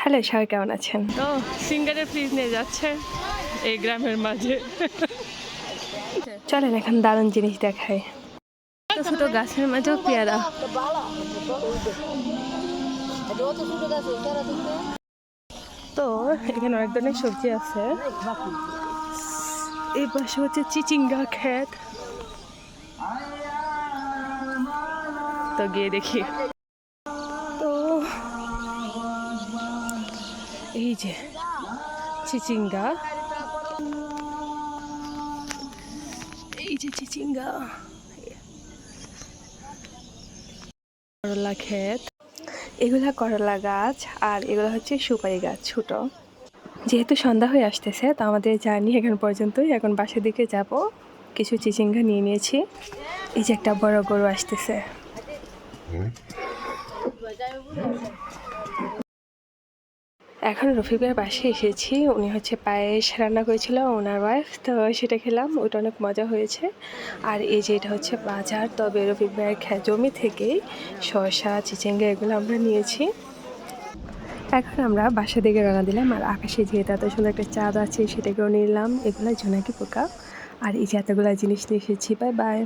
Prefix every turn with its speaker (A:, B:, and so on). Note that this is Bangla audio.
A: হ্যালো সবাই কেমন আছেন?
B: তো সিঙ্গারের ফ্রিজ নিয়ে যাচ্ছে এই গ্রামের মাঝে।
A: চলেন এখন দারুণ জিনিস দেখাই। ছোট ছোট গাছের মাঝেও পেয়ারা। তো এখানে অনেক ধরনের সবজি আছে। এই পাশে হচ্ছে চিচিঙ্গা ক্ষেত। তো গিয়ে দেখি। এই যে চিচিঙ্গা এই যে চিচিঙ্গা করলা ক্ষেত এগুলা করলা গাছ আর এগুলো হচ্ছে সুপারি গাছ ছোট। যেহেতু সন্ধ্যা হয়ে আসতেছে তো আমাদের জার্নি এখন পর্যন্তই। এখন বাসার দিকে যাব। কিছু চিচিঙ্গা নিয়ে নিয়েছি। এই যে একটা বড় গরু আসতেছে। এখন রফিকের পাশে এসেছি। উনি হচ্ছে পায়েস রান্না করেছিল, ওনার ওয়াইফ তো সেটা খেলাম ওইটা অনেক মজা হয়েছে। আর এই যে এটা হচ্ছে বাজার, তবে রফিক ভাইয়ের জমি থেকেই শসা, চিচিঙ্গা এগুলো আমরা নিয়েছি। এখন আমরা বাসা দিকে রওনা দিলাম, আর আকাশে যেহেতু এত সুন্দর একটা চাঁদ আছে সেটাকেও নিলাম। এগুলো জোনাকি পোকা। আর এই যে এতগুলো জিনিস নিয়ে এসেছি বাই বাই